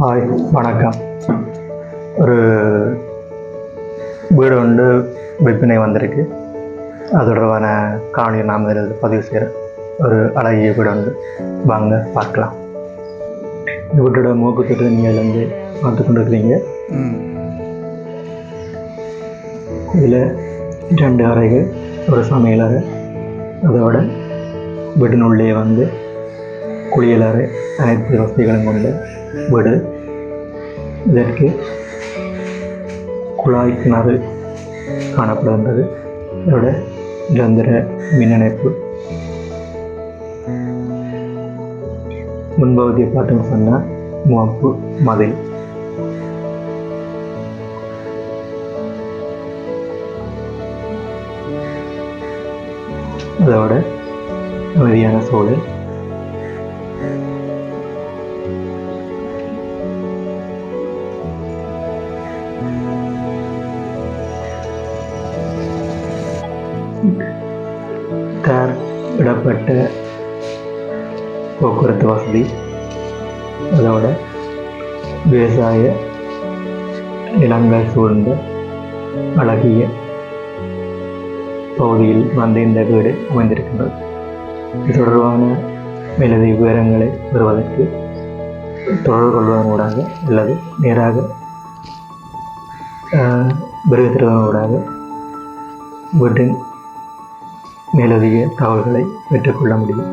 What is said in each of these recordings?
Hi வணக்கம். ஒரு வீடு ஒன்று விற்பனை வந்திருக்கு. அது தொடர்பான காணொலி நாம் இதில் பதிவு செய்கிறேன். ஒரு அழகிய வீடு ஒன்று. வாங்க பார்க்கலாம். இந்த வீட்டோட மூக்குத்தொட்டு நீங்கள் வந்து பார்த்து கொண்டு இருக்கிறீங்க இதில் ரெண்டு அறைகள். ஒரு சமையலறை. அதோட வீட்டினுள்ளே வந்து குளியலறை அனைத்து வசதிகளும் கொண்ட வீடு. இதற்கு குழாய் கிணறு காணப்படுகின்றது. இதோட நிரந்தர மின் இணைப்பு முன்பகுதியை பார்த்தோம்னு சொன்னால் முகப்பு மதில். அதோட அமைதியான சூழல். தார் இடப்பட்ட போக்குவரத்து வசதி அதோட விவசாய நிலங்கள் சூழ்ந்த அழகிய பகுதியில் வந்து இந்த வீடு அமைந்திருக்கின்றது. இது தொடர்பான மேலதிக விவரங்களை பெறுவதற்கு தொடர்பு கொள்வதனூடாக அல்லது நேராக வருகை தருவதனூடாக வீட்டின் மேலதிக தகவல்களை பெற்றுக்கொள்ள முடியும்.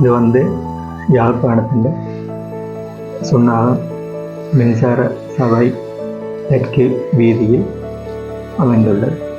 இது வந்து யாழ்ப்பாணத்தின் சுண்ணாகம் மின்சார சபை തെക്ക് വീതിയിൽ അവന്റെ ഉള്ളത്